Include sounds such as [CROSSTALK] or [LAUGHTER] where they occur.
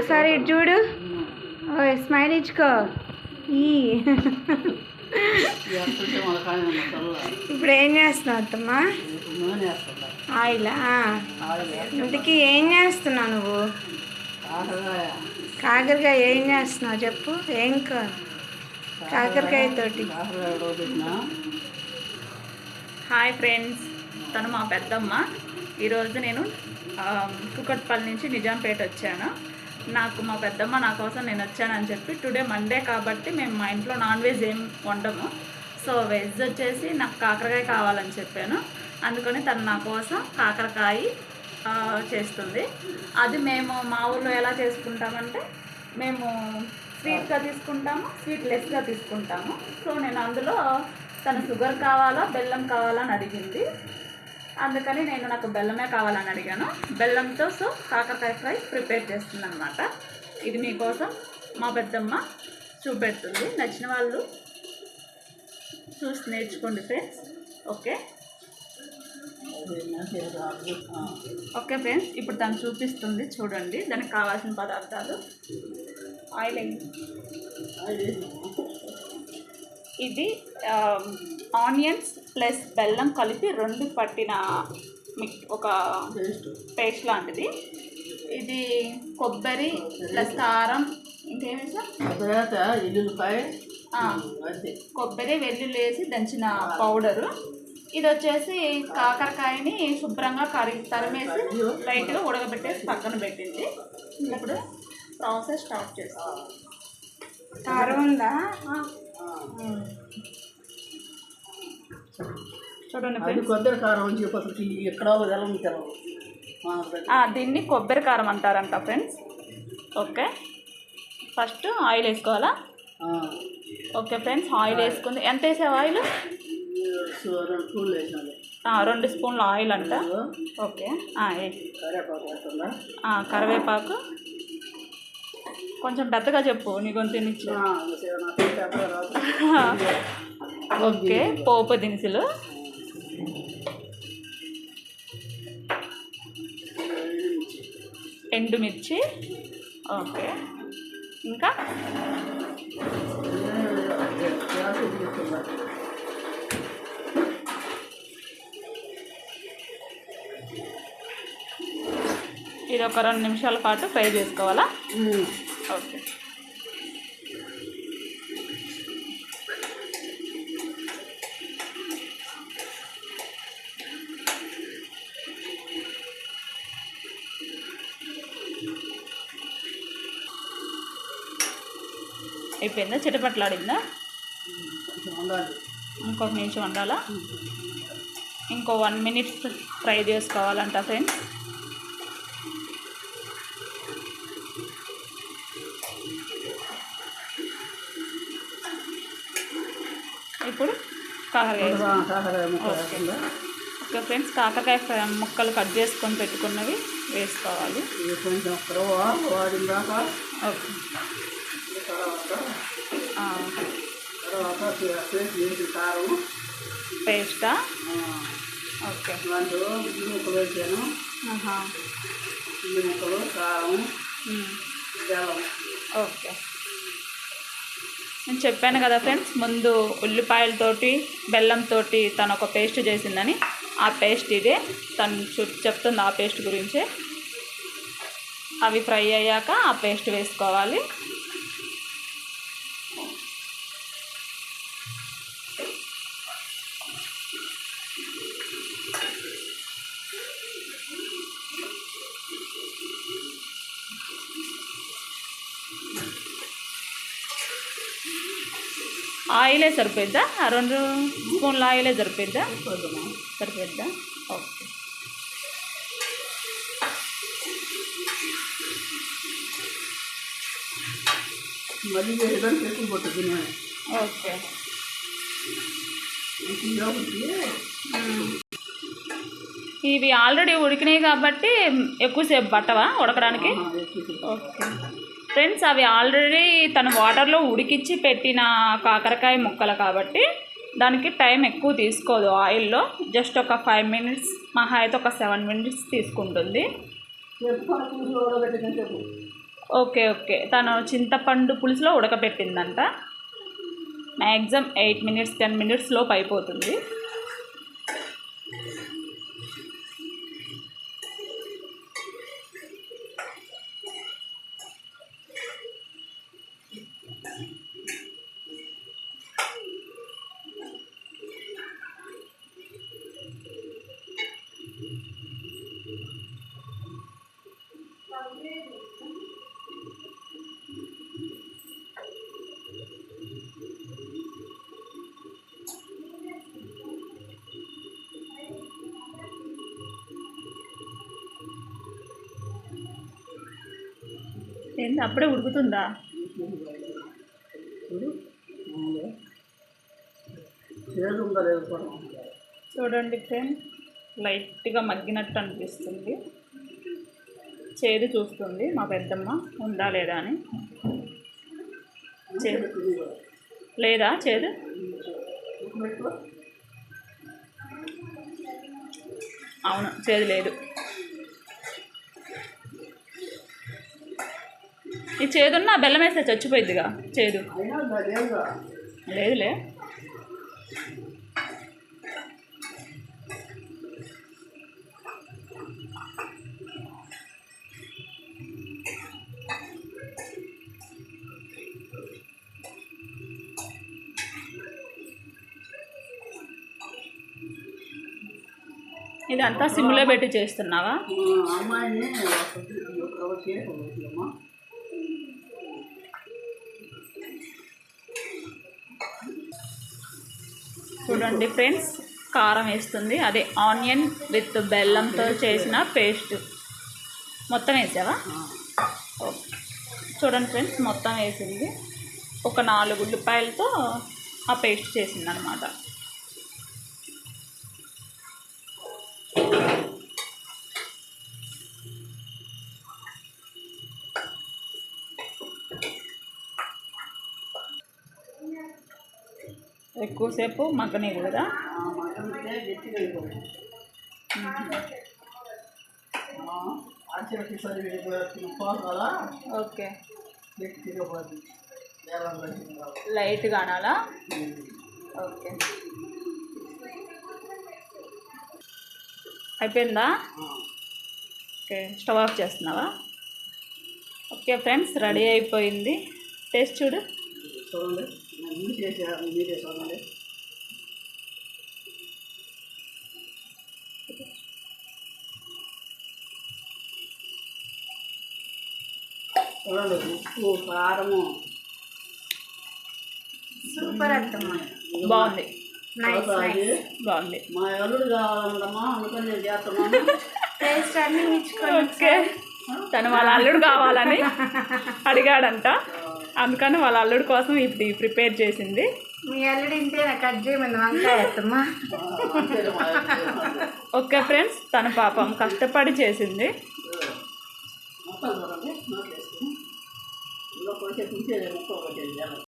ఒకసారి ఇటు చూడు. ఓ స్మైల్ ఇచ్చుకో. ఈ. ఇప్పుడు ఏం చేస్తున్నావు అత్తమ్మా? ఆయిలా ఆయిల్ ఇంతకీ ఏం చేస్తున్నావు నువ్వు? కాకరకాయ ఏం చేస్తున్నావు చెప్పు? ఏం కా? కాకరకాయ తోటి. హాయ్ ఫ్రెండ్స్ తను మా పెద్దమ్మ. ఈరోజు నేను కుకట్పల్లి నుంచి నిజాంపేట వచ్చాను. నాకు మా పెద్దమ్మ నా కోసం నేను వచ్చానని చెప్పి టుడే మండే కాబట్టి మేము మా ఇంట్లో నాన్ వెజ్ ఏం వండము. సో వెజ్ వచ్చేసి నాకు కాకరకాయ కావాలని చెప్పాను. అందుకని తను నా కోసం కాకరకాయ చేస్తుంది. అది మేము మా ఊర్లో ఎలా చేసుకుంటామంటే మేము స్వీట్గా తీసుకుంటాము స్వీట్ లెస్గా తీసుకుంటాము. సో నేను అందులో తను షుగర్ కావాలా బెల్లం కావాలా అని అడిగింది. అందుకని నేను నాకు బెల్లమే కావాలని అడిగాను. బెల్లంతో సో కాకరకాయ ఫ్రై ప్రిపేర్ చేస్తుంది అనమాట ఇది మీకోసం మా పెద్దమ్మ చూపెడుతుంది. నచ్చిన వాళ్ళు చూసి నేర్చుకోండి ఫ్రెండ్స్. ఓకే? ఓకే ఫ్రెండ్స్ ఇప్పుడు తను చూపిస్తుంది చూడండి. దానికి కావాల్సిన పదార్థాలు. ఆయిల్ ఆయిల్ ఇది ఆనియన్స్ ప్లస్ బెల్లం కలిపి రెండు పట్టిన మిక్ ఒక టేస్ట్ పేస్ట్ లాంటిది. ఇది కొబ్బరి ప్లస్ కారం ఇంకేమి తర్వాత ఎల్లుల్లిపాయ. కొబ్బరి వెల్లుల్లి వేసి దంచిన పౌడరు. ఇది వచ్చేసి కాకరకాయని శుభ్రంగా కడిగి తరిమేసి లైట్గా ఉడకబెట్టేసి పక్కన పెట్టింది. ఇప్పుడు ప్రాసెస్ స్టార్ట్ చేస్తాం. కారం ఉందా? చూడండి కొబ్బరి కారం అని చెప్పి అసలు ఎక్కడ దీన్ని కొబ్బరి కారం అంటారంట ఫ్రెండ్స్ ఓకే. ఫస్ట్ ఆయిల్ వేసుకోవాలా? ఓకే ఫ్రెండ్స్ ఆయిల్ వేసుకుంది. ఎంత వేసావు ఆయిల్? రెండు స్పూన్ల ఆయిల్ అంట. ఓకే. కరివేపాకు. కొంచెం పెద్దగా చెప్పు నీ గొంతు ఓకే పోపు దినుసులు. ఎండుమిర్చి. ఓకే. ఇంకా? ఇది ఒక రెండు నిమిషాల పాటు ఫ్రై చేసుకోవాలా? ఓకే. అయిపోయిందా? చిటపట్లాడిందా? ఉండాలి ఇంకొక నిమిషం వండాలా? ఇంకో వన్ మినిట్ ఫ్రై చేసుకోవాలంట ఫ్రెండ్స్. ఇప్పుడు కాకరకాయ ఓకే. ఫ్రెండ్స్ కాకరకాయ ముక్కలు కట్ చేసుకొని పెట్టుకున్నవి వేసుకోవాలి. పేస్ట్? ఓకే. ముక్కలు వేసాను. ముక్కలు కారం ఓకే. చెప్పాను కదా ఫ్రెండ్స్ ముందు ఉల్లిపాయలతోటి బెల్లంతోటి తను ఒక పేస్ట్ చేసిందని. ఆ పేస్ట్ ఇదే. తను చెప్తుంది ఆ పేస్ట్ గురించే. అవి ఫ్రై అయ్యాక ఆ పేస్ట్ వేసుకోవాలి. ఆయిలే సరిపోద్దా ఆ రెండు స్పూన్ల ఆయిలే సరిపోద్దా. సరిపోద్దా ఓకే. ఓకే. ఇవి ఆల్రెడీ ఉడికినాయి కాబట్టి ఎక్కువసేపు పట్టవా ఉడకడానికి? ఓకే. ఫ్రెండ్స్ అవి ఆల్రెడీ తన వాటర్లో ఉడికిచ్చి పెట్టిన కాకరకాయ ముక్కలు కాబట్టి దానికి టైం ఎక్కువ తీసుకోదు ఆయిల్లో. జస్ట్ ఒక ఫైవ్ మినిట్స్ మహా అయితే ఒక సెవెన్ మినిట్స్ తీసుకుంటుంది. Okay okay. తను చింతపండు పులుసులో ఉడకబెట్టిందంట. Maximum eight minutes ten minutes లోపు అయిపోతుంది. ఏంటి అప్పుడే ఉడుకుతుందా? చూడండి ఫ్రెండ్ లైట్గా మగ్గినట్టు అనిపిస్తుంది. చేదు చూస్తుంది మా పెద్దమ్మ ఉందా లేదా అని. చేదు లేదా చేదు? అవును చేదు లేదు. ఈ చేదున్న బెల్లం వేస్తే చచ్చిపోయిద్దిగా చేదు. లేదులే. ఇదంతా సిమ్లో పెట్టి చేస్తున్నావా? అమ్మాయిని ఒక చేసి అమ్మా చూడండి ఫ్రెండ్స్ కారం వేస్తుంది. అదే ఆనియన్ విత్ బెల్లంతో చేసిన పేస్ట్. మొత్తం వేసావా? ఓకే. చూడండి ఫ్రెండ్స్ మొత్తం వేసింది. ఒక నాలుగు ఉల్లిపాయలతో ఆ పేస్ట్ చేసింది అనమాట ఎక్కువసేపు మగ్గనివ్వదా ఆ మటన్కే గట్టిగా అయిపోయింది ఆచరణకి సరి పోదు కదా? ఓకే. లైట్ కానాలా లైట్గా అనాలా? ఓకే. అయిపోయిందా? ఓకే. స్టవ్ ఆఫ్ చేస్తున్నావా? ఓకే ఫ్రెండ్స్ రెడీ అయిపోయింది. టేస్ట్ చూడు. చూడండి. నేను ముందు చేసే మీరే చూడండి చూడండి ఉప్పు కారము. సూపర్ అత్తమ్మ. బాగుంది. బాగుంది. మా ఎల్లుడు కావాలన్నమ్మా అందుకని నేను చేస్తున్నాను. టేస్ట్ అన్ని ఇచ్చుకోండి ఓకే. తను వాళ్ళ అల్లుడు కావాలని [LAUGHS] అడిగాడంట. అందుకని వాళ్ళ అల్లుడు కోసం ఇది ప్రిపేర్ చేసింది. మీ అల్లుడు ఇంతే కట్ చేయమని వంకాయ అత్తమ్మ అంతేలే మా ఎల్లుడు. ఓకే ఫ్రెండ్స్ తన పాపం కష్టపడి చేసింది.